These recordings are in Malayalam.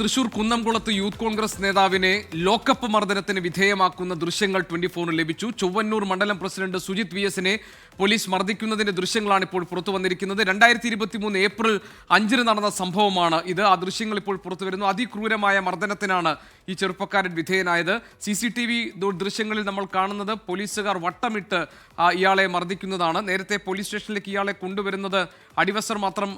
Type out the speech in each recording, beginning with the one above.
തൃശൂർ കുന്നംകുളത്ത് യൂത്ത് കോൺഗ്രസ് നേതാവിനെ ലോക്കപ്പ് മർദ്ദനത്തിന് വിധേയമാക്കുന്ന ദൃശ്യങ്ങൾ ട്വന്റി ഫോറിന് ലഭിച്ചു. ചൊവ്വന്നൂർ മണ്ഡലം പ്രസിഡന്റ് സുജിത് വി എസിനെ പോലീസ് മർദ്ദിക്കുന്നതിന്റെ ദൃശ്യങ്ങളാണ് ഇപ്പോൾ പുറത്തു വന്നിരിക്കുന്നത്. രണ്ടായിരത്തി ഇരുപത്തി മൂന്ന് ഏപ്രിൽ അഞ്ചിന് നടന്ന സംഭവമാണ് ഇത്. ആ ദൃശ്യങ്ങൾ ഇപ്പോൾ പുറത്തു വരുന്നു. അതിക്രൂരമായ മർദ്ദനത്തിനാണ് ഈ ചെറുപ്പക്കാരൻ വിധേയനായത്. സി സി ടി വി ദൃശ്യങ്ങളിൽ നമ്മൾ കാണുന്നത് പോലീസുകാർ വട്ടമിട്ട് ഇയാളെ മർദ്ദിക്കുന്നതാണ്. നേരത്തെ പോലീസ് സ്റ്റേഷനിലേക്ക് ഇയാളെ കൊണ്ടുവരുന്നത് അടിവസർ മാത്രം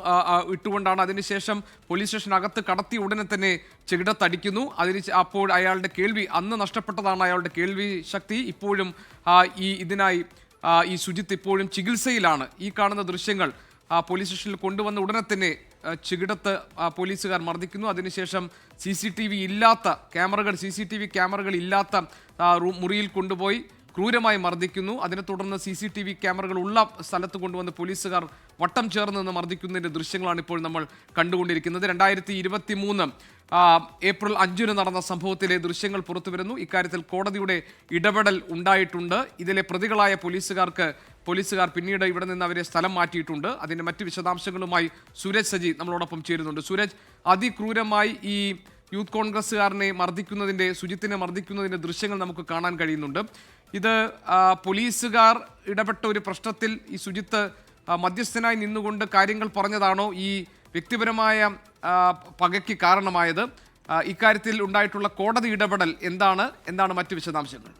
ഇട്ടുകൊണ്ടാണ്. അതിനുശേഷം പോലീസ് സ്റ്റേഷനകത്ത് കടത്തി ഉടനെ തന്നെ ചെകിടത്തടിക്കുന്നു. അതിന് അപ്പോൾ അയാളുടെ കേൾവി അന്ന് നഷ്ടപ്പെട്ടതാണ് അയാളുടെ കേൾവി ശക്തി. ഇപ്പോഴും ഈ ഇതിനായി ഈ സുജിത്ത് ഇപ്പോഴും ചികിത്സയിലാണ്. ഈ കാണുന്ന ദൃശ്യങ്ങൾ പോലീസ് സ്റ്റേഷനിൽ കൊണ്ടുവന്ന ഉടനെ തന്നെ ചികിടത്ത് പോലീസുകാർ മർദ്ദിക്കുന്നു. അതിനുശേഷം സി സി ടി വി ഇല്ലാത്ത ക്യാമറകൾ സി സി ടി വി ക്യാമറകൾ ഇല്ലാത്ത മുറിയിൽ കൊണ്ടുപോയി. ക്രൂരമായി മർദ്ദിക്കുന്നു. അതിനെ തുടർന്ന് സി സി ടി വി ക്യാമറകൾ ഉള്ള സ്ഥലത്ത് കൊണ്ടുവന്ന് പോലീസുകാർ വട്ടം ചേർന്ന് നിന്ന് മർദ്ദിക്കുന്നതിന്റെ ദൃശ്യങ്ങളാണ് ഇപ്പോൾ നമ്മൾ കണ്ടുകൊണ്ടിരിക്കുന്നത്. രണ്ടായിരത്തി ഇരുപത്തി മൂന്ന് ഏപ്രിൽ അഞ്ചിന് നടന്ന സംഭവത്തിലെ ദൃശ്യങ്ങൾ പുറത്തു വരുന്നു ഇക്കാര്യത്തിൽ കോടതിയുടെ ഇടപെടൽ ഉണ്ടായിട്ടുണ്ട്. ഇതിലെ പ്രതികളായ പോലീസുകാർക്ക് പോലീസുകാർ പിന്നീട് ഇവിടെ നിന്ന് അവരെ സ്ഥലം മാറ്റിയിട്ടുണ്ട്. അതിന്റെ മറ്റ് വിശദാംശങ്ങളുമായി സുരേഷ് സജി നമ്മളോടൊപ്പം ചേരുന്നുണ്ട്. സുരേഷ് അതിക്രൂരമായി ഈ യൂത്ത് കോൺഗ്രസ്സുകാരനെ മർദ്ദിക്കുന്നതിന്റെ സുജിത്തിനെ മർദ്ദിക്കുന്നതിന്റെ ദൃശ്യങ്ങൾ നമുക്ക് കാണാൻ കഴിയുന്നുണ്ട്. ഇത് പോലീസുകാർ ഇടപെട്ട ഒരു പ്രശ്നത്തിൽ ഈ സുജിത്ത് മധ്യസ്ഥനായി നിന്നുകൊണ്ട് കാര്യങ്ങൾ പറഞ്ഞതാണോ ഈ വ്യക്തിപരമായ പകയ്ക്ക് കാരണമായത്? ഇക്കാര്യത്തിൽ ഉണ്ടായിട്ടുള്ള കോടതി ഇടപെടൽ എന്താണ്? എന്താണ് മറ്റു വിശദാംശങ്ങൾ?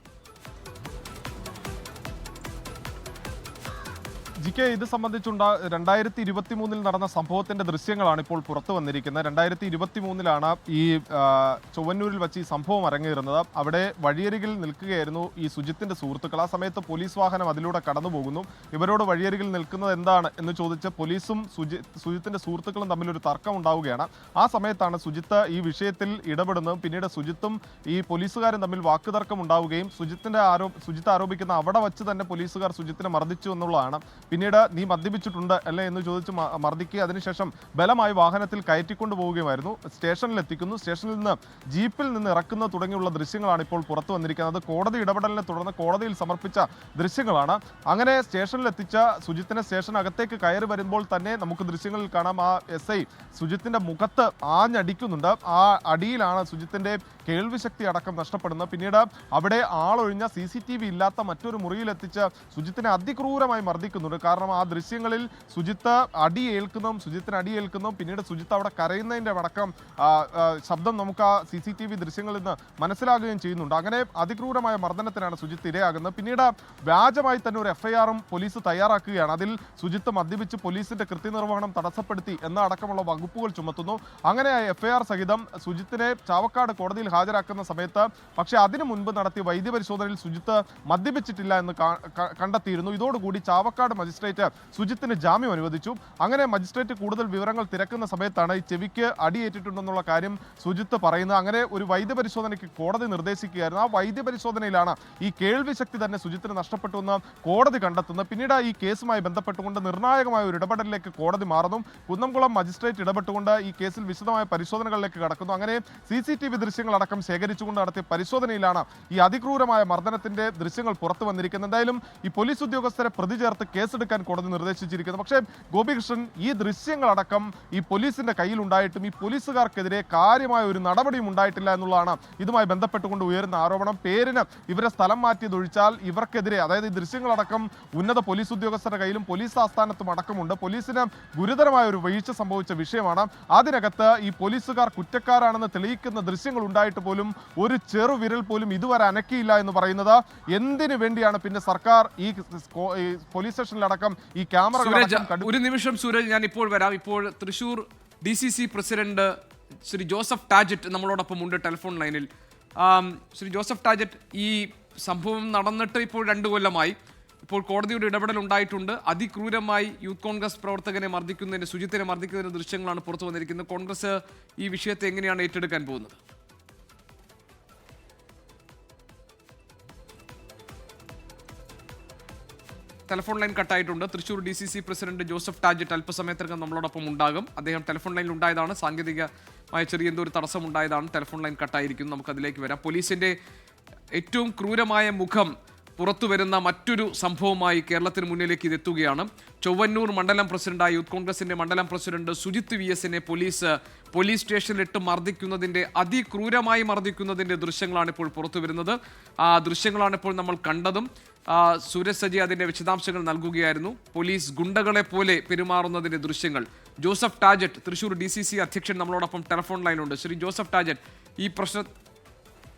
ജി കെ ഇത് സംബന്ധിച്ചുണ്ടാ രണ്ടായിരത്തി ഇരുപത്തി മൂന്നിൽ നടന്ന സംഭവത്തിന്റെ ദൃശ്യങ്ങളാണ് ഇപ്പോൾ പുറത്തു വന്നിരിക്കുന്നത്. രണ്ടായിരത്തി ഇരുപത്തി മൂന്നിലാണ് ഈ ചൊവ്വന്നൂരിൽ വെച്ച് ഈ സംഭവം അരങ്ങേറുന്നത്. അവിടെ വഴിയരികിൽ നിൽക്കുകയായിരുന്നു ഈ സുജിത്തിന്റെ സുഹൃത്തുക്കൾ. ആ സമയത്ത് പോലീസ് വാഹനം അതിലൂടെ കടന്നു പോകുന്നു ഇവരോട് വഴിയരികിൽ നിൽക്കുന്നത് എന്താണ് എന്ന് ചോദിച്ച് പോലീസും സുജി സുജിത്തിന്റെ സുഹൃത്തുക്കളും തമ്മിൽ ഒരു തർക്കം ഉണ്ടാവുകയാണ്. ആ സമയത്താണ് സുജിത്ത് ഈ വിഷയത്തിൽ ഇടപെടുന്നതും പിന്നീട് സുജിത്തും ഈ പോലീസുകാരും തമ്മിൽ വാക്കുതർക്കം ഉണ്ടാവുകയും സുജിത്തിന്റെ ആരോപ സുജിത്ത് ആരോപിക്കുന്ന അവിടെ വച്ച് തന്നെ പോലീസുകാർ സുജിത്തിനെ മർദ്ദിച്ചു എന്നുള്ളതാണ് പിന്നീട് നീ മദ്യപിച്ചിട്ടുണ്ട് അല്ലേ എന്ന് ചോദിച്ച് മർദ്ദിക്കുക. അതിനുശേഷം ബലമായി വാഹനത്തിൽ കയറ്റിക്കൊണ്ടു പോവുകയുമായിരുന്നു. സ്റ്റേഷനിൽ എത്തിക്കുന്നു സ്റ്റേഷനിൽ നിന്ന് ജീപ്പിൽ നിന്ന് ഇറക്കുന്ന തുടങ്ങിയുള്ള ദൃശ്യങ്ങളാണ് ഇപ്പോൾ പുറത്തു വന്നിരിക്കുന്നത്. കോടതി ഇടപെടലിനെ തുടർന്ന് കോടതിയിൽ സമർപ്പിച്ച ദൃശ്യങ്ങളാണ്. അങ്ങനെ സ്റ്റേഷനിൽ എത്തിച്ച സുജിത്തിനെ സ്റ്റേഷനകത്തേക്ക് കയറി വരുമ്പോൾ തന്നെ നമുക്ക് ദൃശ്യങ്ങളിൽ കാണാം. ആ എസ് ഐ സുജിത്തിന്റെ മുഖത്ത് ആഞ്ഞടിക്കുന്നുണ്ട്. ആ അടിയിലാണ് സുജിത്തിന്റെ കേൾവി ശക്തി അടക്കം നഷ്ടപ്പെടുന്നത് പിന്നീട് അവിടെ ആളൊഴിഞ്ഞ സി സി ടി വി ഇല്ലാത്ത മറ്റൊരു മുറിയിലെത്തിച്ച് സുജിത്തിനെ അതിക്രൂരമായി മർദ്ദിക്കുന്നുണ്ട്. കാരണം ആ ദൃശ്യങ്ങളിൽ സുജിത്ത് അടിയേൽക്കുന്നതും സുജിത്തിന് അടിയേൽക്കുന്നതും പിന്നീട് സുജിത്ത് അവിടെ കരയുന്നതിന്റെ അടക്കം ശബ്ദം നമുക്ക് ആ സി സി ടി വി ദൃശ്യങ്ങളിൽ നിന്ന് മനസ്സിലാകുകയും ചെയ്യുന്നുണ്ട്. അങ്ങനെ അതിക്രൂരമായ മർദ്ദനത്തിനാണ് സുജിത്ത് ഇരയാകുന്നത്. പിന്നീട് വ്യാജമായി തന്നെ ഒരു എഫ്ഐആറും പോലീസ് തയ്യാറാക്കുകയാണ്. അതിൽ സുജിത്ത് മദ്യപിച്ച് പോലീസിന്റെ കൃത്യനിർവഹണം തടസ്സപ്പെടുത്തി എന്ന അടക്കമുള്ള വകുപ്പുകൾ ചുമത്തുന്നു. അങ്ങനെ എഫ്ഐആർ സഹിതം സുജിത്തിനെ ചാവക്കാട് കോടതിയിൽ ഹാജരാക്കുന്ന സമയത്ത് പക്ഷേ അതിനു മുൻപ് നടത്തിയ വൈദ്യപരിശോധനയിൽ സുജിത്ത് മദ്യപിച്ചിട്ടില്ല എന്ന് കണ്ടെത്തിയിരുന്നു. ഇതോടുകൂടി ചാവക്കാട് മജിസ്ട്രേറ്റ് സുജിത്തിന് ജാമ്യം അനുവദിച്ചു. അങ്ങനെ മജിസ്ട്രേറ്റ് കൂടുതൽ വിവരങ്ങൾ തിരക്കുന്ന സമയത്താണ് ഈ ചെവിക്ക് അടിയേറ്റിട്ടുണ്ടെന്നുള്ള കാര്യം സുജിത്ത് പറയുന്നത്. അങ്ങനെ ഒരു വൈദ്യപരിശോധനയ്ക്ക് കോടതി നിർദ്ദേശിക്കുകയായിരുന്നു. ആ വൈദ്യപരിശോധനയിലാണ് ഈ കേൾവിശക്തി തന്നെ സുജിത്തിന് നഷ്ടപ്പെട്ടു എന്ന് കോടതി കണ്ടെത്തുന്നത്. പിന്നീട് ഈ കേസുമായി ബന്ധപ്പെട്ടുകൊണ്ട് നിർണായകമായ ഒരു ഇടപെടലിലേക്ക് കോടതി മാറുന്നു. കുന്നംകുളം മജിസ്ട്രേറ്റ് ഇടപെട്ടുകൊണ്ട് ഈ കേസിൽ വിശദമായ പരിശോധനകളിലേക്ക് കടക്കുന്നു. അങ്ങനെ സി സി ടി വി ദൃശ്യങ്ങളടക്കം ശേഖരിച്ചുകൊണ്ട് നടത്തിയ പരിശോധനയിലാണ് ഈ അതിക്രൂരമായ മർദ്ദനത്തിന്റെ ദൃശ്യങ്ങൾ പുറത്തു വന്നിരിക്കുന്നത്. എന്തായാലും ഈ പോലീസ് ഉദ്യോഗസ്ഥരെ പ്രതി ചേർത്ത് കേസെടുക്കാൻ കോടതി നിർദ്ദേശിച്ചിരിക്കുന്നു. പക്ഷേ ഗോപികൃഷ്ണൻ ഈ ദൃശ്യങ്ങളടക്കം ഈ പോലീസിന്റെ കയ്യിൽ ഉണ്ടായിട്ടും ഈ പോലീസുകാർക്കെതിരെ കാര്യമായ ഒരു നടപടിയും ഉണ്ടായിട്ടില്ല എന്നുള്ളതാണ് ഇതുമായി ബന്ധപ്പെട്ടുകൊണ്ട് ഉയരുന്ന ആരോപണം. പേരിന് ഇവരെ സ്ഥലം മാറ്റിയതൊഴിച്ചാൽ ഇവർക്കെതിരെ അതായത് ഈ ദൃശ്യങ്ങളടക്കം ഉന്നത പോലീസ് ഉദ്യോഗസ്ഥരുടെ കയ്യിലും പോലീസ് ആസ്ഥാനത്തും അടക്കമുണ്ട്. പോലീസിന് ഗുരുതരമായ ഒരു വീഴ്ച സംഭവിച്ച വിഷയമാണ്. അതിനകത്ത് ഈ പോലീസുകാർ കുറ്റക്കാരാണെന്ന് തെളിയിക്കുന്ന ദൃശ്യങ്ങൾ ഉണ്ടായിട്ട് പോലും ഒരു ചെറു വിരൽ പോലും ഇതുവരെ അനക്കിയില്ല എന്ന് പറയുന്നത്. എന്തിനു വേണ്ടിയാണ് പിന്നെ സർക്കാർ ഈ പോലീസ് സ്റ്റേഷനിലടക്കം ഈ കണ്ടു- ഒരു നിമിഷം സൂരജ് ഞാൻ ഇപ്പോൾ വരാം. ഇപ്പോൾ Thrissur D C C president Shri Joseph Tajet നമ്മളോടൊപ്പം ഉണ്ട് ടെലിഫോൺ ലൈനിൽ. ശ്രീ ജോസഫ് ടാജറ്റ് ഈ സംഭവം നടന്നിട്ട് ഇപ്പോൾ രണ്ടു കൊല്ലമായി. ഇപ്പോൾ കോടതിയുടെ ഇടപെടൽ ഉണ്ടായിട്ടുണ്ട്. അതിക്രൂരമായി യൂത്ത് കോൺഗ്രസ് പ്രവർത്തകനെ മർദ്ദിക്കുന്നതിന് സുജിത്തിനെ മർദ്ദിക്കുന്നതിന് ദൃശ്യങ്ങളാണ് പുറത്തു വന്നിരിക്കുന്നത്. കോൺഗ്രസ് ഈ വിഷയത്തെ എങ്ങനെയാണ് ഏറ്റെടുക്കാൻ പോകുന്നത്? Telephone line കട്ടായിട്ടുണ്ട്. Thrissur D C C president Joseph Tajet അല്പസമയത്തിനകം നമ്മളോടൊപ്പം ഉണ്ടാകും. അദ്ദേഹം ടെലിഫോൺ ലൈനിൽ ഉണ്ടായതാണ്. സാങ്കേതികമായ ചെറിയ എന്തോ ഒരു തടസ്സം ഉണ്ടായതാണ് ടെലിഫോൺ ലൈൻ നമുക്ക് അതിലേക്ക് വരാം. പോലീസിന്റെ ഏറ്റവും ക്രൂരമായ മുഖം പുറത്തു വരുന്ന മറ്റൊരു സംഭവമായി കേരളത്തിന് മുന്നിലേക്ക് ഇത് എത്തുകയാണ്. ചൊവ്വന്നൂർ മണ്ഡലം പ്രസിഡന്റായ യൂത്ത് കോൺഗ്രസിന്റെ മണ്ഡലം പ്രസിഡന്റ് സുജിത് വി എസിനെ പോലീസ് പോലീസ് സ്റ്റേഷനിലിട്ട് മർദ്ദിക്കുന്നതിന്റെ അതിക്രൂരമായി മർദ്ദിക്കുന്നതിന്റെ ദൃശ്യങ്ങളാണ് ഇപ്പോൾ പുറത്തു വരുന്നത് ആ ദൃശ്യങ്ങളാണ് ഇപ്പോൾ നമ്മൾ കണ്ടതും. ആ, സജി അതിന്റെ വിശദാംശങ്ങൾ നൽകുകയായിരുന്നു. പോലീസ് ഗുണ്ടകളെ പോലെ പെരുമാറുന്നതിന്റെ ദൃശ്യങ്ങൾ. ജോസഫ് ടാജറ്റ് തൃശൂർ ഡി അധ്യക്ഷൻ നമ്മളോടൊപ്പം ടെലഫോൺ ലൈനുണ്ട്. ശ്രീ ജോസഫ് ടാജറ്റ് ഈ പ്രശ്ന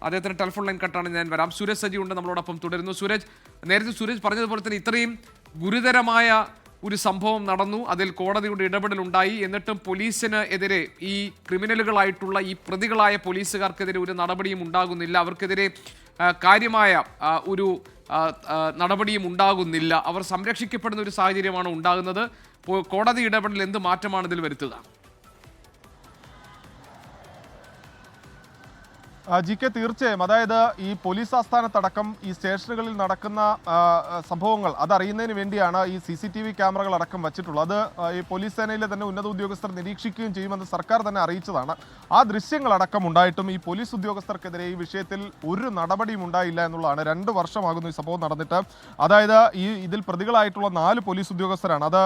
അദ്ദേഹത്തിന് ടെലിഫോൺ ലൈൻ കട്ടാണ് ഞാൻ വരാം. സുരേഷ് സജി ഉണ്ട് നമ്മളോടൊപ്പം തുടരുന്നു. സുരേഷ് നേരത്തെ സുരേഷ് പറഞ്ഞതുപോലെ തന്നെ ഇത്രയും ഗുരുതരമായ ഒരു സംഭവം നടന്നു. അതിൽ കോടതിയുടെ ഇടപെടൽ ഉണ്ടായി. എന്നിട്ടും പോലീസിന് എതിരെ ഈ ക്രിമിനലുകളായിട്ടുള്ള ഈ പ്രതികളായ പോലീസുകാർക്കെതിരെ ഒരു നടപടിയും ഉണ്ടാകുന്നില്ല. അവർക്കെതിരെ കാര്യമായ ഒരു നടപടിയും ഉണ്ടാകുന്നില്ല. അവർ സംരക്ഷിക്കപ്പെടുന്ന ഒരു സാഹചര്യമാണ് ഉണ്ടാകുന്നത്. കോടതി ഇടപെടൽ എന്ത് മാറ്റമാണ് ഇതിൽ വരുത്തുക? ജി കെ തീർച്ചയായും. അതായത് ഈ പോലീസ് ആസ്ഥാനത്തടക്കം ഈ സ്റ്റേഷനുകളിൽ നടക്കുന്ന സംഭവങ്ങൾ അതറിയുന്നതിന് വേണ്ടിയാണ് ഈ സി സി ടി വി ക്യാമറകൾ അടക്കം വച്ചിട്ടുള്ളത്. അത് ഈ പോലീസ് സേനയിലെ തന്നെ ഉന്നത ഉദ്യോഗസ്ഥർ നിരീക്ഷിക്കുകയും ചെയ്യുമെന്ന് സർക്കാർ തന്നെ അറിയിച്ചതാണ്. ആ ദൃശ്യങ്ങൾ അടക്കം ഉണ്ടായിട്ടും ഈ പോലീസ് ഉദ്യോഗസ്ഥർക്കെതിരെ ഈ വിഷയത്തിൽ ഒരു നടപടിയും ഉണ്ടായില്ല എന്നുള്ളതാണ്. രണ്ട് വർഷമാകുന്നു ഈ സംഭവം നടന്നിട്ട്. അതായത് ഈ ഇതിൽ പ്രതികളായിട്ടുള്ള നാല് പോലീസ് ഉദ്യോഗസ്ഥരാണ്. അത്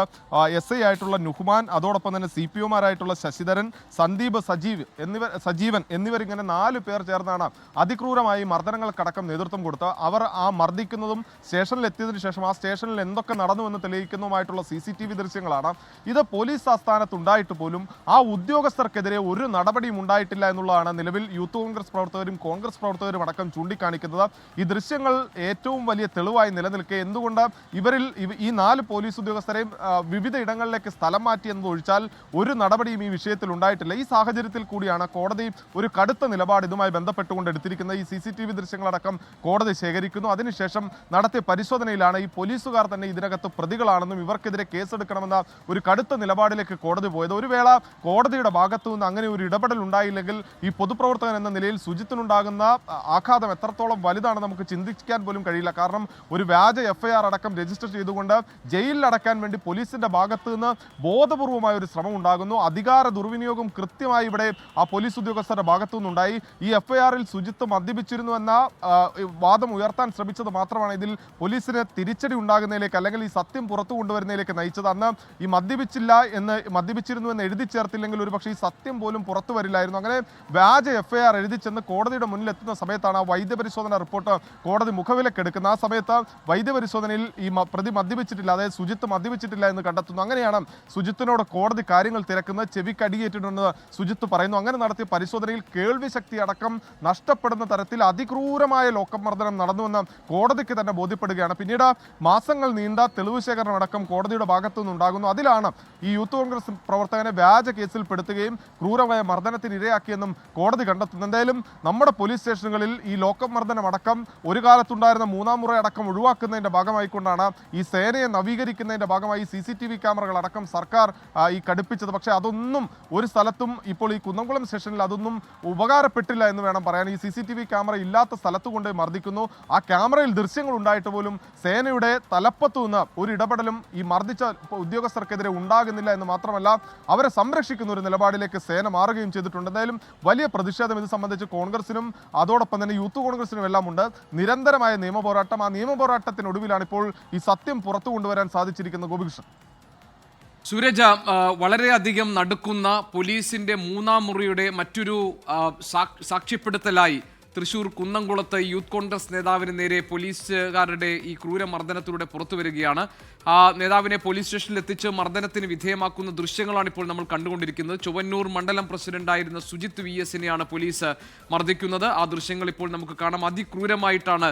എസ് ഐ ആയിട്ടുള്ള നുഹ്മാൻ അതോടൊപ്പം തന്നെ സി പി ഒമാരായിട്ടുള്ള ശശിധരൻ സന്ദീപ് സജീവ് എന്നിവർ സജീവൻ എന്നിവരിങ്ങനെ നാല് പേർ ചേർന്നാണ് അതിക്രൂരമായി മർദ്ദനങ്ങൾക്കടക്കം നേതൃത്വം കൊടുത്ത് അവർ ആ മർദ്ദിക്കുന്നതും സ്റ്റേഷനിൽ എത്തിയതിനു ശേഷം ആ സ്റ്റേഷനിൽ എന്തൊക്കെ നടന്നുവെന്ന് തെളിയിക്കുന്നതുമായിട്ടുള്ള സി സി ടി വി ദൃശ്യങ്ങളാണ്. ഇത് പോലീസ് ആസ്ഥാനത്ത് ഉണ്ടായിട്ട് പോലും ആ ഉദ്യോഗസ്ഥർക്കെതിരെ ഒരു നടപടിയും ഉണ്ടായിട്ടില്ല എന്നുള്ളതാണ് നിലവിൽ യൂത്ത് കോൺഗ്രസ് പ്രവർത്തകരും കോൺഗ്രസ് പ്രവർത്തകരും അടക്കം ചൂണ്ടിക്കാണിക്കുന്നത്. ഈ ദൃശ്യങ്ങൾ ഏറ്റവും വലിയ തെളിവായി നിലനിൽക്കെ എന്തുകൊണ്ട് ഇവരിൽ ഈ നാല് പോലീസ് ഉദ്യോഗസ്ഥരെയും വിവിധ ഇടങ്ങളിലേക്ക് സ്ഥലം മാറ്റി എന്നത് ഒഴിച്ചാൽ ഒരു നടപടിയും ഈ വിഷയത്തിൽ ഉണ്ടായിട്ടില്ല ഈ സാഹചര്യത്തിൽ കൂടിയാണ് കോടതി ഒരു കടുത്ത നിലപാട് ഇതുമായി ബന്ധപ്പെട്ടുകൊണ്ട് എടുത്തിരിക്കുന്ന ഈ സി സി ടി വി ദൃശ്യങ്ങളടക്കം കോടതി ശേഖരിക്കുന്നു. അതിനുശേഷം നടത്തിയ പരിശോധനയിലാണ് ഈ പോലീസുകാർ തന്നെ ഇതിനകത്ത് പ്രതികളാണെന്നും ഇവർക്കെതിരെ കേസെടുക്കണമെന്ന ഒരു കടുത്ത നിലപാടിലേക്ക് കോടതി പോയത്. ഒരു വേള കോടതിയുടെ ഭാഗത്തു നിന്ന് അങ്ങനെ ഒരു ഇടപെടൽ ഉണ്ടായില്ലെങ്കിൽ ഈ പൊതുപ്രവർത്തകൻ എന്ന നിലയിൽ സുജിത്തിനുണ്ടാകുന്ന ആഘാതം എത്രത്തോളം വലുതാണ് നമുക്ക് ചിന്തിക്കാൻ പോലും കഴിയില്ല. കാരണം ഒരു വ്യാജ എഫ്ഐആർ അടക്കം രജിസ്റ്റർ ചെയ്തുകൊണ്ട് ജയിലിൽ അടക്കാൻ വേണ്ടി പോലീസിന്റെ ഭാഗത്തു നിന്ന് ബോധപൂർവമായ ഒരു ശ്രമം ഉണ്ടാകുന്നു അധികാര ദുർവിനിയോഗം കൃത്യമായി ഇവിടെ ആ പോലീസ് ഉദ്യോഗസ്ഥരുടെ ഭാഗത്തു നിന്നുണ്ടായി. ഈ എഫ്ഐആറിൽ സുജിത്ത് മദ്യപിച്ചിരുന്നു എന്ന ആ, വാദം ഉയർത്താൻ ശ്രമിച്ചത് മാത്രമാണ് ഇതിൽ പോലീസിന് തിരിച്ചടി ഉണ്ടാകുന്നതിലേക്ക് അല്ലെങ്കിൽ ഈ സത്യം പുറത്തു കൊണ്ടുവരുന്നതിലേക്ക് നയിച്ചത്. അന്ന് ഈ മദ്യപിച്ചില്ല എന്ന് മദ്യപിച്ചിരുന്നു എന്ന് എഴുതി ചേർത്തില്ലെങ്കിൽ ഒരു പക്ഷേ ഈ സത്യം പോലും പുറത്തു വരില്ലായിരുന്നു. അങ്ങനെ വ്യാജ എഫ്ഐആർ എഴുതി ചെന്ന് കോടതിയുടെ മുന്നിൽ എത്തുന്ന സമയത്താണ് ആ വൈദ്യപരിശോധന റിപ്പോർട്ട് കോടതി മുഖവിലക്കെടുക്കുന്നത് ആ സമയത്ത് വൈദ്യപരിശോധനയിൽ ഈ പ്രതി മദ്യപിച്ചിട്ടില്ല അതായത് സുജിത്ത് മദ്യപിച്ചിട്ടില്ല എന്ന് കണ്ടെത്തുന്നു. അങ്ങനെയാണ് സുജിത്തിനോട് കോടതി കാര്യങ്ങൾ തിരക്കുന്നത്. ചെവിക്ക് അടിയേറ്റിട്ടുണ്ടെന്ന് സുജിത്ത് പറയുന്നു. അങ്ങനെ നടത്തിയ പരിശോധനയിൽ കേൾവി ശക്തി അടക്കം നഷ്ടപ്പെടുന്ന തരത്തിൽ അതിക്രൂരമായ ലോക്കമർദ്ദനം നടന്നുവെന്ന് കോടതിക്ക് തന്നെ ബോധ്യപ്പെടുകയാണ്. പിന്നീട് മാസങ്ങൾ നീണ്ട തെളിവ് ശേഖരണം അടക്കം കോടതിയുടെ ഭാഗത്തു നിന്നുണ്ടാകുന്നു. അതിലാണ് ഈ യൂത്ത് കോൺഗ്രസ് പ്രവർത്തകനെ വ്യാജ കേസിൽ പെടുത്തുകയും ക്രൂരമായ മർദ്ദനത്തിന് ഇരയാക്കിയെന്നും കോടതി കണ്ടെത്തുന്നു. എന്തായാലും നമ്മുടെ പോലീസ് സ്റ്റേഷനുകളിൽ ഈ ലോക്കമർദ്ദനം അടക്കം ഒരു കാലത്തുണ്ടായിരുന്ന മൂന്നാം മുറ അടക്കം ഒഴിവാക്കുന്നതിന്റെ ഭാഗമായിക്കൊണ്ടാണ് ഈ സേനയെ നവീകരിക്കുന്നതിന്റെ ഭാഗമായി സി സി ടി വി ക്യാമറകൾ അടക്കം സർക്കാർ ഈ കടുപ്പിച്ചത് പക്ഷേ അതൊന്നും ഒരു സ്ഥലത്തും ഇപ്പോൾ ഈ കുന്നംകുളം സ്റ്റേഷനിൽ അതൊന്നും ഉപകാരപ്പെട്ടില്ല എന്ന് വേണം പറയാൻ. ഈ C C T V camera ഇല്ലാത്ത സ്ഥലത്ത് കൊണ്ട് മർദ്ദിക്കുന്നു. ആ ക്യാമറയിൽ ദൃശ്യങ്ങൾ ഉണ്ടായിട്ട് പോലും സേനയുടെ തലപ്പത്തു നിന്ന് ഒരു ഇടപെടലും ഈ മർദ്ദിച്ച ഉദ്യോഗസ്ഥർക്കെതിരെ ഉണ്ടാകുന്നില്ല എന്ന് മാത്രമല്ല അവരെ സംരക്ഷിക്കുന്ന ഒരു നിലപാടിലേക്ക് സേന മാറുകയും ചെയ്തിട്ടുണ്ട്. എന്തായാലും വലിയ പ്രതിഷേധം ഇത് സംബന്ധിച്ച് കോൺഗ്രസിനും അതോടൊപ്പം തന്നെ യൂത്ത് കോൺഗ്രസിനും എല്ലാം ഉണ്ട് നിരന്തരമായ നിയമ പോരാട്ടം. ആ നിയമ പോരാട്ടത്തിനൊടുവിലാണ് ഇപ്പോൾ ഈ സത്യം പുറത്തു കൊണ്ടുവരാൻ സാധിച്ചിരിക്കുന്നത് ഗോപികൃഷ്ണൻ. സൂരജ വളരെയധികം നടക്കുന്ന പോലീസിന്റെ മൂന്നാം മുറിയുടെ മറ്റൊരു സാക്ഷ്യപ്പെടുത്തലായി തൃശൂർ കുന്നംകുളത്ത് യൂത്ത് കോൺഗ്രസ് നേതാവിന് നേരെ പോലീസുകാരുടെ ഈ ക്രൂര മർദ്ദനത്തിലൂടെ പുറത്തു വരികയാണ്. ആ നേതാവിനെ പോലീസ് സ്റ്റേഷനിൽ എത്തിച്ച് മർദ്ദനത്തിന് വിധേയമാക്കുന്ന ദൃശ്യങ്ങളാണ് ഇപ്പോൾ നമ്മൾ കണ്ടുകൊണ്ടിരിക്കുന്നത്. ചുവന്നൂർ മണ്ഡലം പ്രസിഡന്റായിരുന്ന സുജിത് വി എസിനെയാണ് പോലീസ് മർദ്ദിക്കുന്നത്. ആ ദൃശ്യങ്ങൾ ഇപ്പോൾ നമുക്ക് കാണാം. അതിക്രൂരമായിട്ടാണ്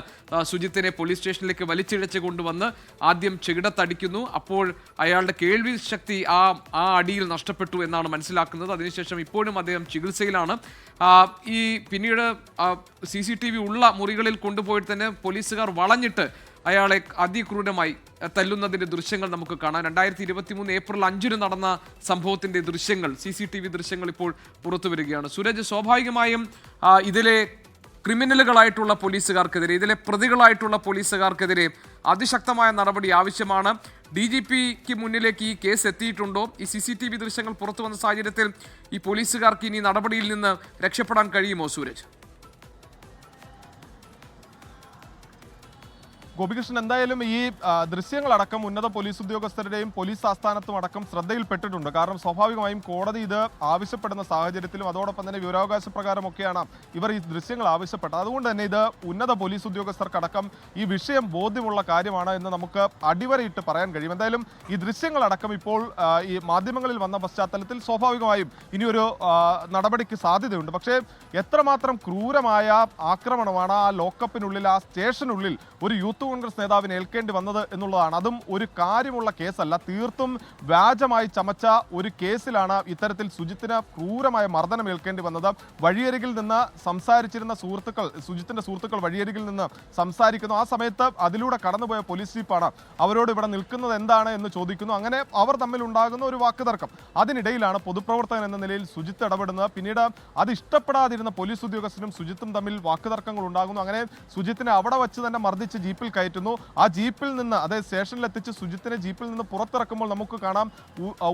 സുജിത്തിനെ പോലീസ് സ്റ്റേഷനിലേക്ക് വലിച്ചിഴച്ച് കൊണ്ടുവന്ന് ആദ്യം ചെകിടത്തടിക്കുന്നു. അപ്പോൾ അയാളുടെ കേൾവി ശക്തി ആ ആ അടിയിൽ നഷ്ടപ്പെട്ടു എന്നാണ് മനസ്സിലാക്കുന്നത്. അതിനുശേഷം ഇപ്പോഴും അദ്ദേഹം ചികിത്സയിലാണ്. ഈ പിന്നീട് സി സി ടി വി ഉള്ള മുറികളിൽ കൊണ്ടുപോയിട്ട് തന്നെ പോലീസുകാർ വളഞ്ഞിട്ട് അയാളെ അതിക്രൂരമായി തല്ലുന്നതിന്റെ ദൃശ്യങ്ങൾ നമുക്ക് കാണാം. രണ്ടായിരത്തി ഇരുപത്തി മൂന്ന് ഏപ്രിൽ അഞ്ചിന് നടന്ന സംഭവത്തിന്റെ ദൃശ്യങ്ങൾ സി സി ടി വി ദൃശ്യങ്ങൾ ഇപ്പോൾ പുറത്തു വരികയാണ്. സുരജ് സ്വാഭാവികമായും ഇതിലെ ക്രിമിനലുകളായിട്ടുള്ള പോലീസുകാർക്കെതിരെ ഇതിലെ പ്രതികളായിട്ടുള്ള പോലീസുകാർക്കെതിരെ അതിശക്തമായ നടപടി ആവശ്യമാണ്. ഡി ജി പിക്ക് മുന്നിലേക്ക് ഈ കേസ് എത്തിയിട്ടുണ്ടോ? ഈ സി സി ടി വി ദൃശ്യങ്ങൾ പുറത്തു വന്ന സാഹചര്യത്തിൽ ഈ പോലീസുകാർക്ക് ഇനി നടപടിയിൽ നിന്ന് രക്ഷപ്പെടാൻ കഴിയുമോ സൂരജ്? ഗോപികൃഷ്ണൻ എന്തായാലും ഈ ദൃശ്യങ്ങളടക്കം ഉന്നത പോലീസ് ഉദ്യോഗസ്ഥരുടെയും പോലീസ് ആസ്ഥാനത്തും അടക്കം ശ്രദ്ധയിൽപ്പെട്ടിട്ടുണ്ട്. കാരണം സ്വാഭാവികമായും കോടതി ഇത് ആവശ്യപ്പെടുന്ന സാഹചര്യത്തിലും അതോടൊപ്പം തന്നെ വിവരാവകാശ പ്രകാരമൊക്കെയാണ് ഇവർ ഈ ദൃശ്യങ്ങൾ ആവശ്യപ്പെട്ടത്. അതുകൊണ്ട് തന്നെ ഇത് ഉന്നത പോലീസ് ഉദ്യോഗസ്ഥർക്കടക്കം ഈ വിഷയം ബോധ്യമുള്ള കാര്യമാണ് എന്ന് നമുക്ക് അടിവരയിട്ട് പറയാൻ കഴിയും. എന്തായാലും ഈ ദൃശ്യങ്ങളടക്കം ഇപ്പോൾ ഈ മാധ്യമങ്ങളിൽ വന്ന പശ്ചാത്തലത്തിൽ സ്വാഭാവികമായും ഇനിയൊരു നടപടിക്ക് സാധ്യതയുണ്ട്. പക്ഷേ എത്രമാത്രം ക്രൂരമായ ആക്രമണമാണ് ആ ലോക്കപ്പിനുള്ളിൽ ആ സ്റ്റേഷനുള്ളിൽ ഒരു യൂത്ത് കോൺഗ്രസ് നേതാവിന് ഏൽക്കേണ്ടി വന്നത് എന്നുള്ളതാണ്. അതും ഒരു കാര്യമുള്ള കേസല്ല. തീർത്തും വ്യാജമായി ചമച്ച ഒരു കേസിലാണ് ഇത്തരത്തിൽ സുജിത്തിന് ക്രൂരമായ മർദ്ദനം ഏൽക്കേണ്ടി വന്നത്. വഴിയരികിൽ നിന്ന് സംസാരിച്ചിരുന്ന സുഹൃത്തുക്കൾ സുജിത്തിന്റെ സുഹൃത്തുക്കൾ വഴിയരികിൽ നിന്ന് സംസാരിക്കുന്നു. ആ സമയത്ത് അതിലൂടെ കടന്നുപോയ പോലീസ് ജീപ്പാണ് അവരോട് ഇവിടെ നിൽക്കുന്നത് എന്താണ് എന്ന് ചോദിക്കുന്നു. അങ്ങനെ അവർ തമ്മിൽ ഉണ്ടാകുന്ന ഒരു വാക്കുതർക്കം. അതിനിടയിലാണ് പൊതുപ്രവർത്തകൻ എന്ന നിലയിൽ സുജിത്ത് ഇടപെടുന്നത്. പിന്നീട് അത് ഇഷ്ടപ്പെടാതിരുന്ന പോലീസ് ഉദ്യോഗസ്ഥനും സുജിത്തും തമ്മിൽ വാക്കുതർക്കങ്ങൾ ഉണ്ടാകുന്നു. അങ്ങനെ സുജിത്തിനെ അവിടെ വച്ച് തന്നെ മർദ്ദിച്ച് ജീപ്പിൽ കയറ്റുന്നു. ആ ജീപ്പിൽ നിന്ന് അതായത് സ്റ്റേഷനിൽ എത്തിച്ച് സുജിത്തിനെ ജീപ്പിൽ നിന്ന് പുറത്തിറക്കുമ്പോൾ നമുക്ക് കാണാം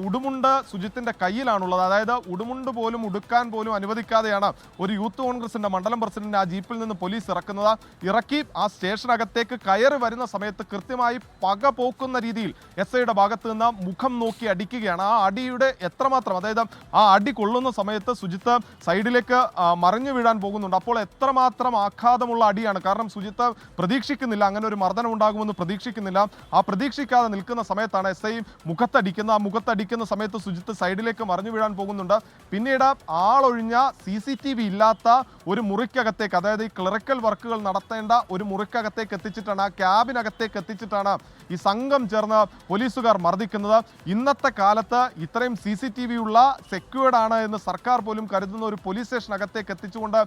ഉടുമുണ്ട് സുജിത്തിന്റെ കയ്യിലാണുള്ളത്. അതായത് ഉടുമുണ്ട് പോലും ഉടുക്കാൻ പോലും അനുവദിക്കാതെയാണ് ഒരു യൂത്ത് കോൺഗ്രസിന്റെ മണ്ഡലം പ്രസിഡന്റ് ആ ജീപ്പിൽ നിന്ന് പോലീസ് ഇറക്കുന്നത്. ഇറക്കി ആ സ്റ്റേഷനകത്തേക്ക് കയറി വരുന്ന സമയത്ത് കൃത്യമായി പക പോക്കുന്ന രീതിയിൽ എസ് ഐയുടെ ഭാഗത്ത് നിന്ന് മുഖം നോക്കി അടിക്കുകയാണ്. ആ അടിയുടെ എത്രമാത്രം അതായത് ആ അടി കൊള്ളുന്ന സമയത്ത് സുജിത്ത് സൈഡിലേക്ക് മറിഞ്ഞു വീഴാൻ പോകുന്നുണ്ട്. അപ്പോൾ എത്രമാത്രം ആഘാതമുള്ള അടിയാണ്. കാരണം സുജിത്ത് പ്രതീക്ഷിക്കുന്നില്ല. അങ്ങനെ ഒരു മർദ്ദനം ഉണ്ടാകുമെന്ന് പ്രതീക്ഷിക്കുന്നില്ല. ആ പ്രതീക്ഷിക്കാതെ നിൽക്കുന്ന സമയത്താണ് എസ് ഐ മുഖത്തടിക്കുന്ന ആ മുഖത്തടിക്കുന്ന സമയത്ത് സുജിത്ത് സൈഡിലേക്ക് മറിഞ്ഞു വീഴാൻ പോകുന്നുണ്ട്. പിന്നീട് ആളൊഴിഞ്ഞ സി സി ടി വി ഇല്ലാത്ത ഒരു മുറിക്കകത്തേക്ക് അതായത് ഈ ക്ലറിക്കൽ വർക്കുകൾ നടത്തേണ്ട ഒരു മുറിക്കകത്തേക്ക് എത്തിച്ചിട്ടാണ് ആ ക്യാബിനകത്തേക്ക് എത്തിച്ചിട്ടാണ് ഈ സംഘം ചേർന്ന് പോലീസുകാർ മർദ്ദിക്കുന്നത്. ഇന്നത്തെ കാലത്ത് ഇത്രയും സി സി ടി വി ഉള്ള സെക്യൂർഡ് ആണ് എന്ന് സർക്കാർ പോലും കരുതുന്ന ഒരു പോലീസ് സ്റ്റേഷൻ അകത്തേക്ക് എത്തിച്ചുകൊണ്ട്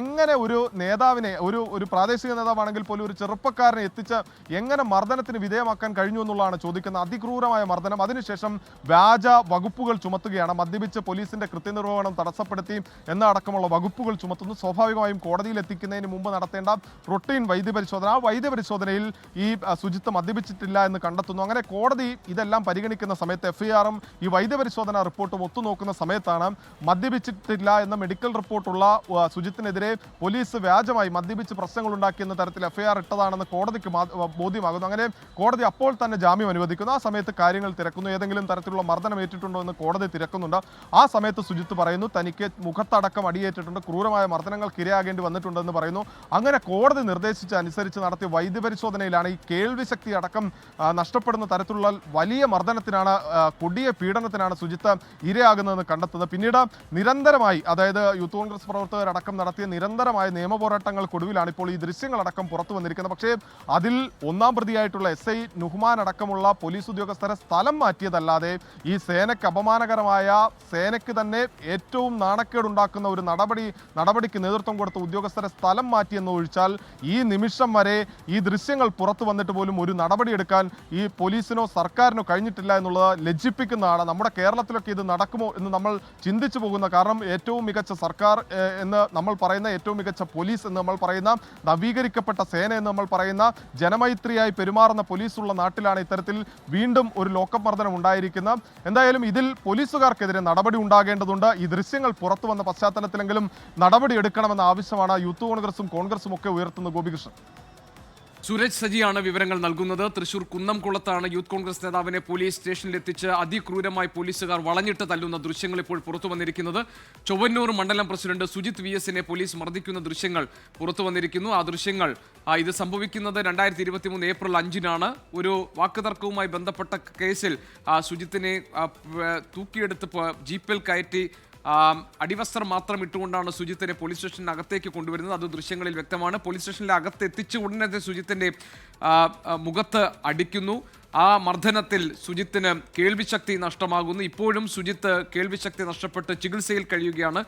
എങ്ങനെ ഒരു നേതാവിനെ ഒരു ഒരു പ്രാദേശിക നേതാവാണെങ്കിൽ പോലും ഒരു ചെറുപ്പക്കാരനെ എത്തിച്ച് എങ്ങനെ മർദ്ദനത്തിന് വിധേയമാക്കാൻ കഴിഞ്ഞു എന്നുള്ളതാണ് ചോദിക്കുന്നത് അതിക്രൂരമായ മർദ്ദനം. അതിനുശേഷം വ്യാജ വകുപ്പുകൾ ചുമത്തുകയാണ്. മദ്യപിച്ച് പോലീസിന്റെ കൃത്യനിർവഹണം തടസ്സപ്പെടുത്തി എന്നടക്കമുള്ള വകുപ്പുകൾ ചുമത്തുന്നു. സ്വാഭാവികമായും കോടതിയിൽ എത്തിക്കുന്നതിന് മുമ്പ് നടത്തേണ്ട റൊട്ടീൻ വൈദ്യപരിശോധന. ആ വൈദ്യപരിശോധനയിൽ ഈ ആ, ശുചിത്വം മദ്യപിച്ചിട്ടില്ല എന്ന് കണ്ടെത്തുന്നു. അങ്ങനെ കോടതി ഇതെല്ലാം പരിഗണിക്കുന്ന സമയത്ത് എഫ്ഐആറും ഈ വൈദ്യപരിശോധന റിപ്പോർട്ടും ഒത്തുനോക്കുന്ന സമയത്താണ് മദ്യപിച്ചിട്ടില്ല എന്ന മെഡിക്കൽ റിപ്പോർട്ടുള്ള സുജിത്തിനെതിരെ പോലീസ് വ്യാജമായി മദ്യപിച്ച് പ്രശ്നങ്ങൾ ഉണ്ടാക്കിയെന്ന തരത്തിൽ എഫ്ഐആർ ഇട്ടതാണെന്ന് കോടതിക്ക് ബോധ്യമാകുന്നു. അങ്ങനെ കോടതി അപ്പോൾ തന്നെ ജാമ്യം അനുവദിക്കുന്നു. ആ സമയത്ത് കാര്യങ്ങൾ തിരക്കുന്നു. ഏതെങ്കിലും തരത്തിലുള്ള മർദ്ദനം ഏറ്റിട്ടുണ്ടോ എന്ന് കോടതി തിരക്കുന്നുണ്ട്. ആ സമയത്ത് സുജിത്ത് പറയുന്നു തനിക്ക് മുഖത്തടക്കം അടിയേറ്റിട്ടുണ്ട്. ക്രൂരമായ മർദ്ദനങ്ങൾക്ക് ഇരയാകേണ്ടി വന്നിട്ടുണ്ടെന്ന് പറയുന്നു. അങ്ങനെ കോടതി നിർദ്ദേശിച്ച അനുസരിച്ച് നടത്തിയ വൈദ്യപരിശോധനയിലാണ് ഈ കേൾവിശക്തി അടക്കം നഷ്ടപ്പെടുന്ന തരത്തിലുള്ള വലിയ മർദ്ദനത്തിനാണ് കൊടിയ പീഡനത്തിനാണ് സുജിത്ത് ഇരയാകുന്നതെന്ന് കണ്ടെത്തുന്നത്. പിന്നീട് നിരന്തരമായി അതായത് യൂത്ത് കോൺഗ്രസ് പ്രവർത്തകരടക്കം നടത്തിയ നിരന്തരമായ നിയമപോരാട്ടങ്ങൾക്കൊടുവിലാണ് ഇപ്പോൾ ഈ ദൃശ്യങ്ങളടക്കം പുറത്തു വന്നിരിക്കുന്നത്. പക്ഷേ അതിൽ ഒന്നാം പ്രതിയായിട്ടുള്ള എസ് ഐ നുഹ്മാൻ അടക്കമുള്ള പോലീസ് ഉദ്യോഗസ്ഥരെ സ്ഥലം മാറ്റിയതല്ലാതെ ഈ സേനയ്ക്ക് അപമാനകരമായ സേനയ്ക്ക് തന്നെ ഏറ്റവും നാണക്കേടുണ്ടാക്കുന്ന ഒരു നടപടി നടപടിക്ക് നേതൃത്വം കൊടുത്ത ഉദ്യോഗസ്ഥരെ സ്ഥലം മാറ്റിയെന്ന് ഒഴിച്ചാൽ ഈ നിമിഷം വരെ ഈ ദൃശ്യങ്ങൾ പുറത്തു വന്നിട്ട് പോലും ഒരു നടപടിയെടുക്കാൻ ഈ പോലീസിനോ സർക്കാരിനോ കഴിഞ്ഞിട്ടില്ല എന്നുള്ളത് ലജ്ജിപ്പിക്കുന്നതാണ്. നമ്മുടെ കേരളത്തിലൊക്കെ ഇത് നടക്കുമോ എന്ന് നമ്മൾ ചിന്തിച്ചു പോകുന്ന കാരണം ഏറ്റവും മികച്ച സർക്കാർ എന്ന് നമ്മൾ പറയുന്ന ഏറ്റവും മികച്ച പോലീസ് എന്ന് നമ്മൾ പറയുന്ന നവീകരിക്കപ്പെട്ട സേന എന്ന് നമ്മൾ പറയുന്ന ജനമൈത്രിയായി പെരുമാറുന്ന പോലീസുള്ള നാട്ടിലാണ് ഇത്തരത്തിൽ വീണ്ടും ഒരു ലോക്കപ്പ് മർദ്ദനം ഉണ്ടായിരിക്കുന്നത്. എന്തായാലും ഇതിൽ പോലീസുകാർക്കെതിരെ നടപടി ഉണ്ടാകേണ്ടതുണ്ട്. ഈ ദൃശ്യങ്ങൾ പുറത്തു വന്ന പശ്ചാത്തലത്തിലെങ്കിലും നടപടി എടുക്കണമെന്ന ആവശ്യമാണ് യൂത്ത് കോൺഗ്രസും കോൺഗ്രസും ഒക്കെ ഉയർത്തുന്നത് ഗോപികൃഷ്ണൻ. സുരജ് സജിയാണ് വിവരങ്ങൾ നൽകുന്നത്. തൃശൂർ കുന്നംകുളത്താണ് യൂത്ത് കോൺഗ്രസ് നേതാവിനെ പോലീസ് സ്റ്റേഷനിൽ എത്തിച്ച് അതിക്രൂരമായി പോലീസുകാർ വളഞ്ഞിട്ട് തല്ലുന്ന ദൃശ്യങ്ങൾ ഇപ്പോൾ പുറത്തു വന്നിരിക്കുന്നത്. ചൊവ്വന്നൂർ മണ്ഡലം പ്രസിഡന്റ് സുജിത് വി എസിനെ പോലീസ് മർദ്ദിക്കുന്ന ദൃശ്യങ്ങൾ പുറത്തു വന്നിരിക്കുന്നു. ആ ദൃശ്യങ്ങൾ ഇത് സംഭവിക്കുന്നത് രണ്ടായിരത്തി ഇരുപത്തി മൂന്ന് ഏപ്രിൽ അഞ്ചിനാണ്. ഒരു വാക്കുതർക്കവുമായി ബന്ധപ്പെട്ട കേസിൽ സുജിത്തിനെ തൂക്കിയെടുത്ത് ജീപ്പിൽ കയറ്റി അടിവസ്ത്രം മാത്രം ഇട്ടുകൊണ്ടാണ് സുജിത്തിനെ പോലീസ് സ്റ്റേഷന് അകത്തേക്ക് കൊണ്ടുവരുന്നത്. അത് ദൃശ്യങ്ങളിൽ വ്യക്തമാണ്. പോലീസ് സ്റ്റേഷനിലെ അകത്തെത്തിച്ച് ഉടനെ ആ, മുഖത്ത് അടിക്കുന്നു. ആ മർദ്ദനത്തിൽ സുജിത്തിന് കേൾവിശക്തി നഷ്ടമാകുന്നു. ഇപ്പോഴും സുജിത്ത് കേൾവിശക്തി നഷ്ടപ്പെട്ട് ചികിത്സയിൽ കഴിയുകയാണ്.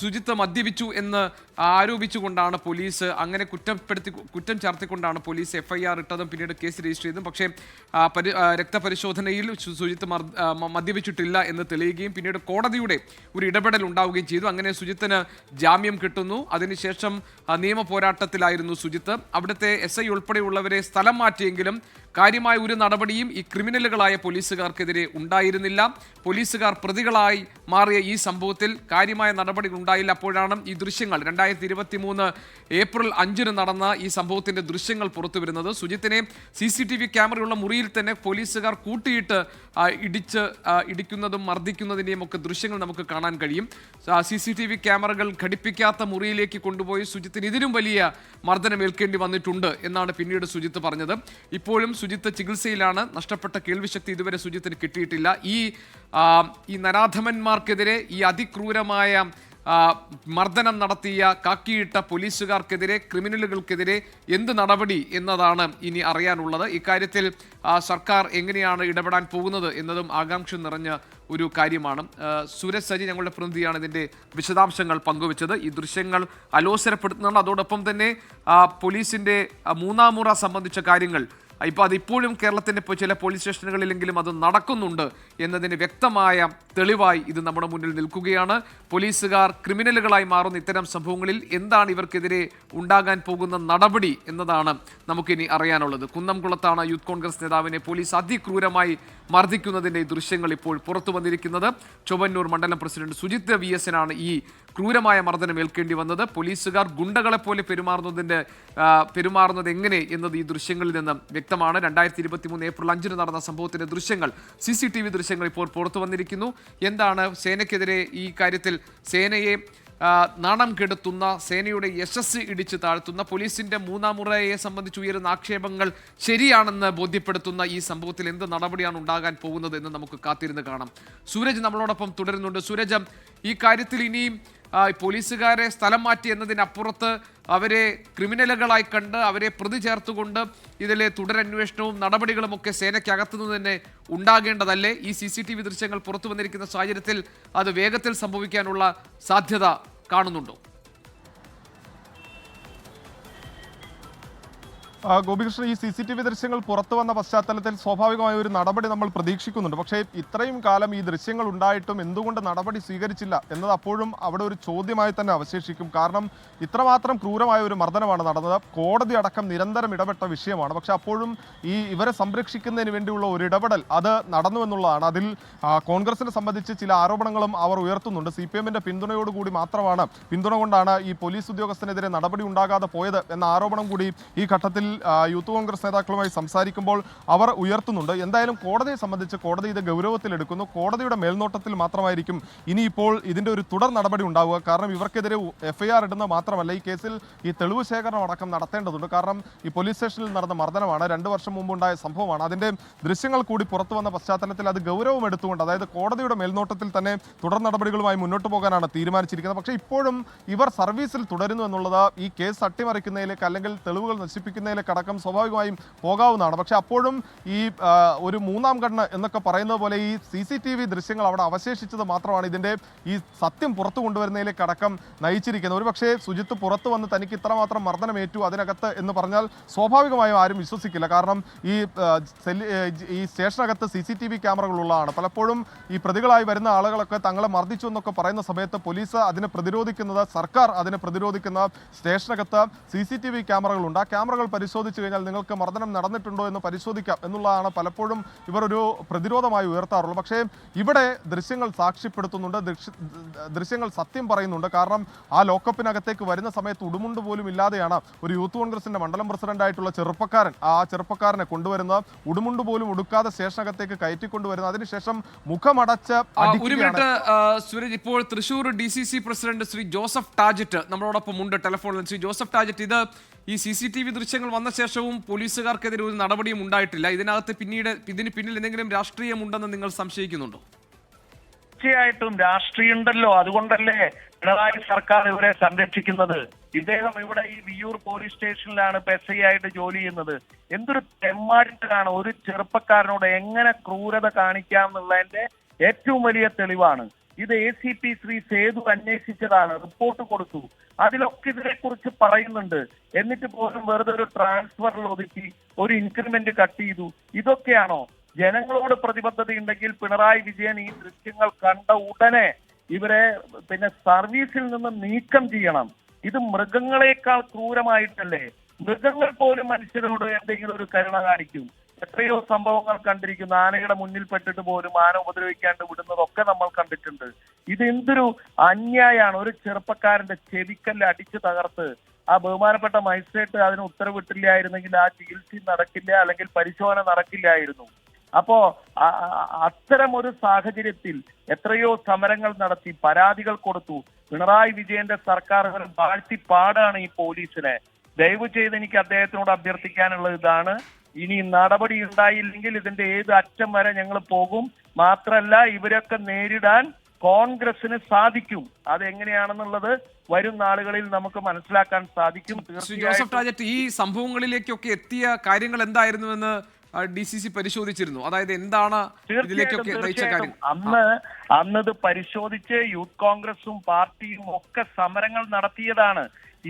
സുജിത്ത് മദ്യപിച്ചു എന്ന് ആരോപിച്ചുകൊണ്ടാണ് പോലീസ് അങ്ങനെ കുറ്റപ്പെടുത്തി കുറ്റം ചാർത്തിക്കൊണ്ടാണ് പോലീസ് എഫ്ഐആർ ഇട്ടതും പിന്നീട് കേസ് രജിസ്റ്റർ ചെയ്തതും. പക്ഷേ പരി രക്തപരിശോധനയിൽ സുജിത്ത് മദ്യപിച്ചിട്ടില്ല എന്ന് തെളിയുകയും പിന്നീട് കോടതിയുടെ ഒരു ഇടപെടൽ ഉണ്ടാവുകയും ചെയ്തു. അങ്ങനെ സുജിത്തിന് ജാമ്യം കിട്ടുന്നു. അതിനുശേഷം നിയമ പോരാട്ടത്തിലായിരുന്നു സുജിത്ത്. അവിടുത്തെ എസ് ഐ ഉൾപ്പെടെയുള്ളവരെ സ്ഥലം മാറ്റിയെങ്കിലും കാര്യമായ ഒരു നടപടിയും ഈ ക്രിമിനലുകളായ പോലീസുകാർക്കെതിരെ ഉണ്ടായിരുന്നില്ല. പോലീസുകാർ പ്രതികളായി മാറിയ ഈ സംഭവത്തിൽ കാര്യമായ നടപടികൾ ഉണ്ടായില്ല. അപ്പോഴാണ് ഈ ദൃശ്യങ്ങൾ. രണ്ടായിരത്തി ഇരുപത്തി മൂന്ന് ഏപ്രിൽ അഞ്ചിന് നടന്ന ഈ സംഭവത്തിന്റെ ദൃശ്യങ്ങൾ പുറത്തു വരുന്നത് സുജിത്തിനെ സി സി ടി വി ക്യാമറയുള്ള മുറിയിൽ തന്നെ പോലീസുകാർ കൂട്ടിയിട്ട് ഇടിച്ച് ഇടിക്കുന്നതും മർദ്ദിക്കുന്നതിന്റെയും ഒക്കെ ദൃശ്യങ്ങൾ നമുക്ക് കാണാൻ കഴിയും. സി സി ടി വി ക്യാമറകൾ ഘടിപ്പിക്കാത്ത മുറിയിലേക്ക് കൊണ്ടുപോയി സുജിത്തിന് ഇതിലും വലിയ മർദ്ദനം ഏൽക്കേണ്ടി വന്നിട്ടുണ്ട് എന്നാണ് പിന്നീട് സുജിത്ത് പറഞ്ഞത്. ഇപ്പോഴും സുജിത്ത് ചികിത്സയിലാണ് നഷ്ടപ്പെട്ട കേൾവിശക്തി ഇതുവരെ സുജിത്തിന് കിട്ടിയിട്ടില്ല. ഈ ഈ നരാധമന്മാർക്കെതിരെ ഈ അതിക്രൂരമായ മർദ്ദനം നടത്തിയ കാക്കിയിട്ട പോലീസുകാർക്കെതിരെ ക്രിമിനലുകൾക്കെതിരെ എന്ത് നടപടി എന്നതാണ് ഇനി അറിയാനുള്ളത്. ഇക്കാര്യത്തിൽ സർക്കാർ എങ്ങനെയാണ് ഇടപെടാൻ പോകുന്നത് എന്നതും ആകാംക്ഷ നിറഞ്ഞ ഒരു കാര്യമാണ്. സുരേഷ് സജി ഞങ്ങളുടെ പ്രതിനിധിയാണ് ഇതിന്റെ വിശദാംശങ്ങൾ പങ്കുവച്ചത്. ഈ ദൃശ്യങ്ങൾ അലോസരപ്പെടുത്തുന്നതാണ്. അതോടൊപ്പം തന്നെ പോലീസിന്റെ പോലീസിന്റെ ആ, മൂന്നാം മുറ സംബന്ധിച്ച കാര്യങ്ങൾ ഇപ്പോൾ അതിപ്പോഴും കേരളത്തിന്റെ ചില പോലീസ് സ്റ്റേഷനുകളിലെങ്കിലും അത് നടക്കുന്നുണ്ട് എന്നതിന് വ്യക്തമായ തെളിവായി ഇത് നമ്മുടെ മുന്നിൽ നിൽക്കുകയാണ്. പോലീസുകാർ ക്രിമിനലുകളായി മാറുന്ന ഇത്തരം സംഭവങ്ങളിൽ എന്താണ് ഇവർക്കെതിരെ ഉണ്ടാകാൻ പോകുന്ന നടപടി എന്നതാണ് നമുക്കിനി അറിയാനുള്ളത്. കുന്നംകുളത്താണ് യൂത്ത് കോൺഗ്രസ് നേതാവിനെ പോലീസ് അതിക്രൂരമായി മർദ്ദിക്കുന്നതിന്റെ ദൃശ്യങ്ങൾ ഇപ്പോൾ പുറത്തു വന്നിരിക്കുന്നത്. ചൊവ്വന്നൂർ മണ്ഡലം പ്രസിഡന്റ് സുജിത് വി എസിനാണ് ഈ ക്രൂരമായ മർദ്ദനം ഏൽക്കേണ്ടി വന്നത്. പോലീസുകാർ ഗുണ്ടകളെ പോലെ പെരുമാറുന്നതിന്റെ പെരുമാറുന്നത് എങ്ങനെ എന്നത് ഈ ദൃശ്യങ്ങളിൽ നിന്ന് വ്യക്തമാണ്. രണ്ടായിരത്തി ഇരുപത്തി മൂന്ന് ഏപ്രിൽ അഞ്ചിന് നടന്ന സംഭവത്തിന്റെ ദൃശ്യങ്ങൾ സി സി ടി വി ദൃശ്യങ്ങൾ ഇപ്പോൾ പുറത്തു വന്നിരിക്കുന്നു. എന്താണ് സേനയ്ക്കെതിരെ ഈ കാര്യത്തിൽ സേനയെ നാണം കെടുത്തുന്ന സേനയുടെ യശസ് ഇടിച്ചു താഴ്ത്തുന്ന പോലീസിന്റെ മൂന്നാം മുറയെ സംബന്ധിച്ച് ഉയരുന്ന ആക്ഷേപങ്ങൾ ശരിയാണെന്ന് ബോധ്യപ്പെടുത്തുന്ന ഈ സംഭവത്തിൽ എന്ത് നടപടിയാണ് ഉണ്ടാകാൻ പോകുന്നത് എന്ന് നമുക്ക് കാത്തിരുന്ന് കാണാം. സൂരജ് നമ്മളോടൊപ്പം തുടരുന്നുണ്ട്. സൂരജ് ഈ കാര്യത്തിൽ ഇനിയും പോലീസുകാരെ സ്ഥലം മാറ്റി എന്നതിനപ്പുറത്ത് അവരെ ക്രിമിനലുകളായി കണ്ട് അവരെ പ്രതി ചേർത്തുകൊണ്ട് ഇതിലെ തുടരന്വേഷണവും നടപടികളും ഒക്കെ സേനയ്ക്കകത്തുനിന്ന് തന്നെ ഉണ്ടാകേണ്ടതല്ലേ? ഈ സി സി ടി വി ദൃശ്യങ്ങൾ പുറത്തു വന്നിരിക്കുന്ന സാഹചര്യത്തിൽ അത് വേഗത്തിൽ സംഭവിക്കാനുള്ള സാധ്യത കാണുന്നുണ്ടോ? ഗോപികൃഷ്ണൻ ഈ സി സി ടി വി ദൃശ്യങ്ങൾ പുറത്തു വന്ന പശ്ചാത്തലത്തിൽ സ്വാഭാവികമായ ഒരു നടപടി നമ്മൾ പ്രതീക്ഷിക്കുന്നുണ്ട്. പക്ഷേ ഇത്രയും കാലം ഈ ദൃശ്യങ്ങൾ ഉണ്ടായിട്ടും എന്തുകൊണ്ട് നടപടി സ്വീകരിച്ചില്ല എന്നത് അപ്പോഴും അവിടെ ഒരു ചോദ്യമായി തന്നെ അവശേഷിക്കും. കാരണം ഇത്രമാത്രം ക്രൂരമായ ഒരു മർദ്ദനമാണ് നടന്നത്. കോടതി അടക്കം നിരന്തരം ഇടപെട്ട വിഷയമാണ്. പക്ഷേ അപ്പോഴും ഈ ഇവരെ സംരക്ഷിക്കുന്നതിന് വേണ്ടിയുള്ള ഒരു ഇടപെടൽ അത് നടന്നു എന്നുള്ളതാണ്. അതിൽ കോൺഗ്രസിനെ സംബന്ധിച്ച് ചില ആരോപണങ്ങളും അവർ ഉയർത്തുന്നുണ്ട്. സി പി എമ്മിന്റെ പിന്തുണയോടുകൂടി മാത്രമാണ് പിന്തുണ കൊണ്ടാണ് ഈ പോലീസ് ഉദ്യോഗസ്ഥനെതിരെ നടപടി ഉണ്ടാകാതെ പോയത് എന്ന ആരോപണം കൂടി ഈ ഘട്ടത്തിൽ യൂത്ത് കോൺഗ്രസ് നേതാക്കളുമായി സംസാരിക്കുമ്പോൾ അവർ ഉയർത്തുന്നുണ്ട്. എന്തായാലും കോടതിയെ സംബന്ധിച്ച് കോടതി ഇത് ഗൗരവത്തിലെടുക്കുന്നു. കോടതിയുടെ മേൽനോട്ടത്തിൽ മാത്രമായിരിക്കും ഇനിയിപ്പോൾ ഇതിന്റെ ഒരു തുടർ നടപടി ഉണ്ടാവുക. കാരണം ഇവർക്കെതിരെ എഫ്ഐആർ ഇടുന്ന മാത്രമല്ല ഈ കേസിൽ ഈ തെളിവ് ശേഖരണം അടക്കം നടത്തേണ്ടതുണ്ട്. കാരണം ഈ പോലീസ് സ്റ്റേഷനിൽ നടന്ന മർദ്ദനമാണ്. രണ്ട് വർഷം മുമ്പുണ്ടായ സംഭവമാണ്. അതിന്റെ ദൃശ്യങ്ങൾ കൂടി പുറത്തു വന്ന പശ്ചാത്തലത്തിൽ അത് ഗൗരവം എടുത്തുകൊണ്ട് അതായത് കോടതിയുടെ മേൽനോട്ടത്തിൽ തന്നെ തുടർ നടപടികളുമായി മുന്നോട്ട് പോകാനാണ് തീരുമാനിച്ചിരിക്കുന്നത്. പക്ഷേ ഇപ്പോഴും ഇവർ സർവീസിൽ തുടരുന്നു എന്നുള്ളത് ഈ കേസ് അട്ടിമറിക്കുന്നതിലേക്ക് അല്ലെങ്കിൽ തെളിവുകൾ നശിപ്പിക്കുന്നതിലേക്ക് അടക്കം സ്വാഭാവികമായും പോകാവുന്നതാണ്. പക്ഷേ അപ്പോഴും ഈ ഒരു മൂന്നാം കണ്ണ് എന്നൊക്കെ പറയുന്നത് പോലെ ഈ സി സി ടി വി ദൃശ്യങ്ങൾ അവിടെ അവശേഷിച്ചത് മാത്രമാണ്. ഇതിന്റെ ഈ സത്യം പുറത്തു കൊണ്ടുവരുന്നതിലേക്ക് അടക്കം നയിച്ചിരിക്കുന്നത്. ഒരു പക്ഷേ സുജിത്ത് പുറത്തു വന്ന് തനിക്ക് ഇത്രമാത്രം മർദ്ദനമേറ്റു അതിനകത്ത് എന്ന് പറഞ്ഞാൽ സ്വാഭാവികമായും ആരും വിശ്വസിക്കില്ല. കാരണം ഈ ഈ സ്റ്റേഷനകത്ത് സി സി ടി വി ക്യാമറകളുള്ളതാണ്. പലപ്പോഴും ഈ പ്രതികളായി വരുന്ന ആളുകളൊക്കെ തങ്ങളെ മർദ്ദിച്ചു എന്നൊക്കെ പറയുന്ന സമയത്ത് പോലീസ് അതിനെ പ്രതിരോധിക്കുന്നത് സർക്കാർ അതിനെ പ്രതിരോധിക്കുന്ന സ്റ്റേഷനകത്ത് സി സി ടി വി ക്യാമറകളുണ്ട്. ആ ക്യാമറകൾ പരിശോധിച്ചു കഴിഞ്ഞാൽ നിങ്ങൾക്ക് മർദ്ദനം നടന്നിട്ടുണ്ടോ എന്ന് പരിശോധിക്കാം എന്നുള്ളതാണ് പലപ്പോഴും ഇവർ ഒരു പ്രതിരോധമായി ഉയർത്താറുള്ളത്. പക്ഷേ ഇവിടെ ദൃശ്യങ്ങൾ സാക്ഷ്യപ്പെടുത്തുന്നുണ്ട് ദൃശ്യങ്ങൾ സത്യം പറയുന്നുണ്ട്. കാരണം ആ ലോക്കപ്പിനകത്തേക്ക് വരുന്ന സമയത്ത് ഉടുമുണ്ട് പോലും ഇല്ലാതെയാണ് ഒരു യൂത്ത് കോൺഗ്രസിന്റെ മണ്ഡലം പ്രസിഡന്റ് ആയിട്ടുള്ള ചെറുപ്പക്കാരൻ ആ ചെറുപ്പക്കാരനെ കൊണ്ടുവരുന്നത്. ഉടുമുണ്ട് പോലും ഉടുക്കാതെ സ്റ്റേഷനകത്തേക്ക് കയറ്റിക്കൊണ്ടുവരുന്നത്. അതിനുശേഷം മുഖമടച്ച് ഒരു മിനിറ്റ് സൂരജ് ഇപ്പോൾ Thrissur D C C president Shri Joseph Tajet നമ്മളോടൊപ്പം ഉണ്ട് ടെലിഫോണിൽ ശ്രീ ജോസഫ് ടാജറ്റ്. ഇത് ഈ സി സി ടി വി ദൃശ്യങ്ങൾ വന്ന ശേഷവും പോലീസുകാർക്കെതിരെ ഒരു നടപടിയും ഉണ്ടായിട്ടില്ല. ഇതിനകത്ത് പിന്നീട് ഇതിന് പിന്നിൽ എന്തെങ്കിലും രാഷ്ട്രീയമുണ്ടെന്ന് നിങ്ങൾ സംശയിക്കുന്നുണ്ടോ? തീർച്ചയായിട്ടും രാഷ്ട്രീയമുണ്ടല്ലോ. അതുകൊണ്ടല്ലേ പിണറായി സർക്കാർ ഇവരെ സംരക്ഷിക്കുന്നത്? ഇദ്ദേഹം ഇവിടെ ഈ വിയൂർ പോലീസ് സ്റ്റേഷനിലാണ് ആയിട്ട് ജോലി ചെയ്യുന്നത്. എന്തൊരു തെമ്മാടിത്തരാണ്. ഒരു ചെറുപ്പക്കാരനോട് എങ്ങനെ ക്രൂരത കാണിക്കാം എന്നുള്ളതിന്റെ ഏറ്റവും വലിയ തെളിവാണ്. ഇത് A C P Shri Sethu അന്വേഷിച്ചതാണ് report കൊടുത്തു. അതിലൊക്കെ ഇതിനെ കുറിച്ച് പറയുന്നുണ്ട്. എന്നിട്ട് പോലും വെറുതെ ഒരു ട്രാൻസ്ഫറിൽ ഒതുക്കി ഒരു ഇൻക്രിമെന്റ് കട്ട് ചെയ്തു. ഇതൊക്കെയാണോ? ജനങ്ങളോട് പ്രതിബദ്ധതയുണ്ടെങ്കിൽ പിണറായി വിജയൻ ഈ ദൃശ്യങ്ങൾ കണ്ട ഉടനെ ഇവരെ പിന്നെ സർവീസിൽ നിന്ന് നീക്കം ചെയ്യണം. ഇത് മൃഗങ്ങളെക്കാൾ ക്രൂരമായിട്ടല്ലേ? മൃഗങ്ങൾ പോലും മനുഷ്യരോട് എന്തെങ്കിലും ഒരു കരുണ കാണിക്കും. എത്രയോ സംഭവങ്ങൾ കണ്ടിരിക്കുന്നു. ആനയുടെ മുന്നിൽ പെട്ടിട്ട് പോലും ആന ഉപദ്രവിക്കാണ്ട് വിടുന്നതൊക്കെ നമ്മൾ കണ്ടിട്ടുണ്ട്. ഇത് എന്തൊരു അന്യായാണ്. ഒരു ചെറുപ്പക്കാരന്റെ ചെവിക്കല്ല് അടിച്ചു തകർത്ത് ആ ബഹുമാനപ്പെട്ട മജിസ്ട്രേറ്റ് അതിന് ഉത്തരവിട്ടില്ലായിരുന്നെങ്കിൽ ആ ചികിത്സ നടക്കില്ല അല്ലെങ്കിൽ പരിശോധന നടക്കില്ലായിരുന്നു. അപ്പോ അത്തരം ഒരു സാഹചര്യത്തിൽ എത്രയോ സമരങ്ങൾ നടത്തി പരാതികൾ കൊടുത്തു. പിണറായി വിജയന്റെ സർക്കാർ വാഴ്ത്തി പാടാണ് ഈ പോലീസിനെ. ദയവ് ചെയ്ത് എനിക്ക് അദ്ദേഹത്തിനോട് അഭ്യർത്ഥിക്കാനുള്ള ഇതാണ്. ഇനി നടപടി ഉണ്ടായില്ലെങ്കിൽ ഇതിന്റെ ഏത് അറ്റം വരെ ഞങ്ങൾ പോകും. മാത്രല്ല ഇവരൊക്കെ നേരിടാൻ കോൺഗ്രസിന് സാധിക്കും. അതെങ്ങനെയാണെന്നുള്ളത് വരും നാളുകളിൽ നമുക്ക് മനസ്സിലാക്കാൻ സാധിക്കും. ജോസഫ് തീർച്ചയായിട്ടും ഈ സംഭവങ്ങളിലേക്കൊക്കെ എത്തിയ കാര്യങ്ങൾ എന്തായിരുന്നുവെന്ന് ഡി സി സി പരിശോധിച്ചിരുന്നു. അതായത് എന്താണ് ഇതിലേക്കൊക്കെ നയിച്ച കാര്യം? തീർച്ചയായിട്ടും. അന്ന് അന്നത് പരിശോധിച്ച് യൂത്ത് കോൺഗ്രസും പാർട്ടിയും ഒക്കെ സമരങ്ങൾ നടത്തിയതാണ്.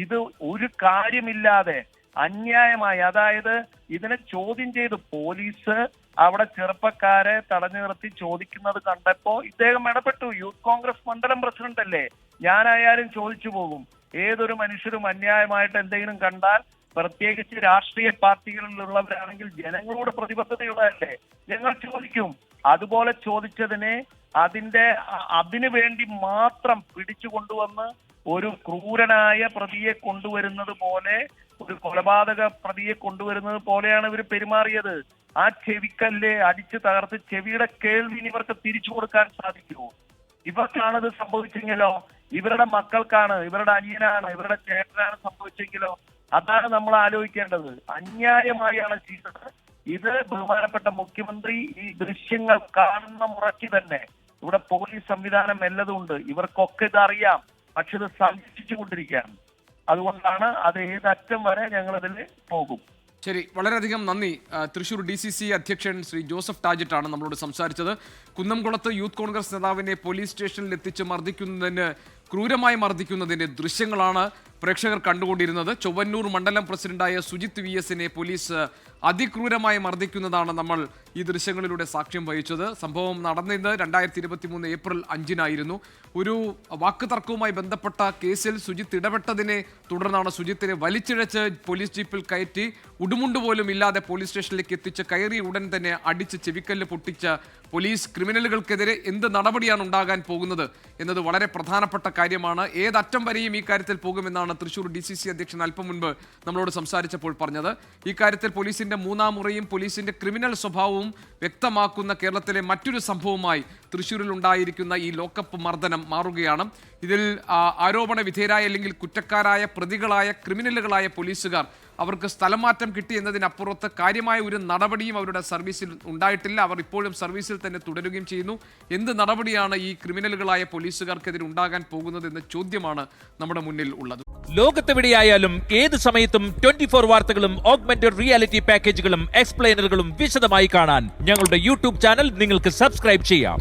ഇത് ഒരു കാര്യമില്ലാതെ അന്യായമായി. അതായത് ഇതിനെ ചോദ്യം ചെയ്ത് പോലീസ് അവിടെ ചെറുപ്പക്കാരെ തടഞ്ഞു നിർത്തി ചോദിക്കുന്നത് കണ്ടപ്പോ ഇദ്ദേഹം ഇടപെട്ടു. യൂത്ത് കോൺഗ്രസ് മണ്ഡലം പ്രസിഡന്റ് അല്ലേ? ഞാനായാലും ചോദിച്ചു പോകും. ഏതൊരു മനുഷ്യരും അന്യായമായിട്ട് എന്തെങ്കിലും കണ്ടാൽ പ്രത്യേകിച്ച് രാഷ്ട്രീയ പാർട്ടികളിലുള്ളവരാണെങ്കിൽ ജനങ്ങളോട് പ്രതിബദ്ധതയുള്ളതല്ലേ? ഞങ്ങൾ ചോദിക്കും. അതുപോലെ ചോദിച്ചതിനെ അതിന്റെ അതിനു വേണ്ടി മാത്രം പിടിച്ചു കൊണ്ടുവന്ന് ഒരു ക്രൂരനായ പ്രതിയെ കൊണ്ടുവരുന്നത് പോലെ ഒരു കൊലപാതക പ്രതിയെ കൊണ്ടുവരുന്നത് പോലെയാണ് ഇവർ പെരുമാറിയത്. ആ ചെവിക്കല്ലെ അടിച്ചു തകർത്ത് ചെവിയുടെ കേൾവി ഇവർക്ക് തിരിച്ചു കൊടുക്കാൻ സാധിക്കുമോ? ഇവർക്കാണ് ഇത് സംഭവിച്ചെങ്കിലോ? ഇവരുടെ മക്കൾക്കാണ് ഇവരുടെ അനിയനാണ് ഇവരുടെ ചേട്ടനാണ് സംഭവിച്ചെങ്കിലോ? അതാണ് നമ്മൾ ആലോചിക്കേണ്ടത്. അന്യായമായാണ് ചെയ്തത്. ഇത് ബഹുമാനപ്പെട്ട മുഖ്യമന്ത്രി ഈ ദൃശ്യങ്ങൾ കാണുന്ന മുറയ്ക്ക് തന്നെ. ഇവിടെ പോലീസ് സംവിധാനം എല്ലതുണ്ട്. ഇവർക്കൊക്കെ ഇത് അറിയാം പക്ഷെ ഇത് സംരക്ഷിച്ചുകൊണ്ടിരിക്കുകയാണ് അതുകൊണ്ടാണ് അത് ഏതറ്റം വരെ ഞങ്ങൾ അതിൽ പോകും. ശരി വളരെയധികം നന്ദി. തൃശൂർ ഡി സി സി അധ്യക്ഷൻ ശ്രീ ജോസഫ് ടാജറ്റാണ് നമ്മളോട് സംസാരിച്ചത്. കുന്നംകുളത്ത് യൂത്ത് കോൺഗ്രസ് നേതാവിനെ പോലീസ് സ്റ്റേഷനിൽ എത്തിച്ച് മർദ്ദിക്കുന്നതിന് ക്രൂരമായി മർദ്ദിക്കുന്നതിന്റെ ദൃശ്യങ്ങളാണ് പ്രേക്ഷകർ കണ്ടുകൊണ്ടിരുന്നത്. ചൊവ്വന്നൂർ മണ്ഡലം പ്രസിഡന്റായ സുജിത് വി എസിനെ പോലീസ് അതിക്രൂരമായി മർദ്ദിക്കുന്നതാണ് നമ്മൾ ഈ ദൃശ്യങ്ങളിലൂടെ സാക്ഷ്യം വഹിച്ചത്. സംഭവം നടന്നത് രണ്ടായിരത്തി ഇരുപത്തി മൂന്ന് ഏപ്രിൽ അഞ്ചിനായിരുന്നു. ഒരു വാക്കുതർക്കവുമായി ബന്ധപ്പെട്ട കേസിൽ സുജിത്ത് ഇടപെട്ടതിനെ തുടർന്നാണ് സുജിത്തിനെ വലിച്ചിഴച്ച് പോലീസ് ജീപ്പിൽ കയറ്റി ഉടുമുണ്ട് പോലും ഇല്ലാതെ പോലീസ് സ്റ്റേഷനിലേക്ക് എത്തിച്ച് കയറി ഉടൻ തന്നെ അടിച്ച് ചെവിക്കല്ല് പൊട്ടിച്ച പോലീസ് ക്രിമിനലുകൾക്കെതിരെ എന്ത് നടപടിയാണ് ഉണ്ടാകാൻ പോകുന്നത് എന്നത് വളരെ പ്രധാനപ്പെട്ട കാര്യമാണ്. ഏതറ്റം വരെയും ഈ കാര്യത്തിൽ പോകുമെന്നാണ് തൃശൂർ ഡി സി സി അധ്യക്ഷൻ അല്പം മുൻപ് നമ്മളോട് സംസാരിച്ചപ്പോൾ പറഞ്ഞത്. ഈ കാര്യത്തിൽ പോലീസിന്റെ മൂന്നാം മുറയും പോലീസിന്റെ ക്രിമിനൽ സ്വഭാവവും വ്യക്തമാക്കുന്ന കേരളത്തിലെ മറ്റൊരു സംഭവമായി തൃശൂരിൽ ഉണ്ടായിരിക്കുന്ന ഈ ലോക്കപ്പ് മർദ്ദനം മാറുകയാണ്. ഇതിൽ ആരോപണ വിധേയരായ അല്ലെങ്കിൽ കുറ്റക്കാരായ പ്രതികളായ ക്രിമിനലുകളായ പോലീസുകാർ അവർക്ക് സ്ഥലമാറ്റം കിട്ടി എന്നതിനപ്പുറത്ത് കാര്യമായ ഒരു നടപടിയും അവരുടെ സർവീസിൽ ഉണ്ടായിട്ടില്ല. അവർ ഇപ്പോഴും സർവീസിൽ തന്നെ തുടരുകയും ചെയ്യുന്നു. എന്ത് നടപടിയാണ് ഈ ക്രിമിനലുകളായ പോലീസുകാർക്കെതിരെ ഉണ്ടാകാൻ പോകുന്നത് എന്ന ചോദ്യമാണ് നമ്മുടെ മുന്നിൽ ഉള്ളത്. ലോകത്തെവിടെയായാലും ഏത് സമയത്തും ട്വന്റി ഫോർ വാർത്തകളും ഓഗ്മെന്റഡ് റിയാലിറ്റി പാക്കേജുകളും എക്സ്പ്ലെയിനറുകളും വിശദമായി കാണാൻ ഞങ്ങളുടെ യൂട്യൂബ് ചാനൽ നിങ്ങൾക്ക് സബ്സ്ക്രൈബ് ചെയ്യാം.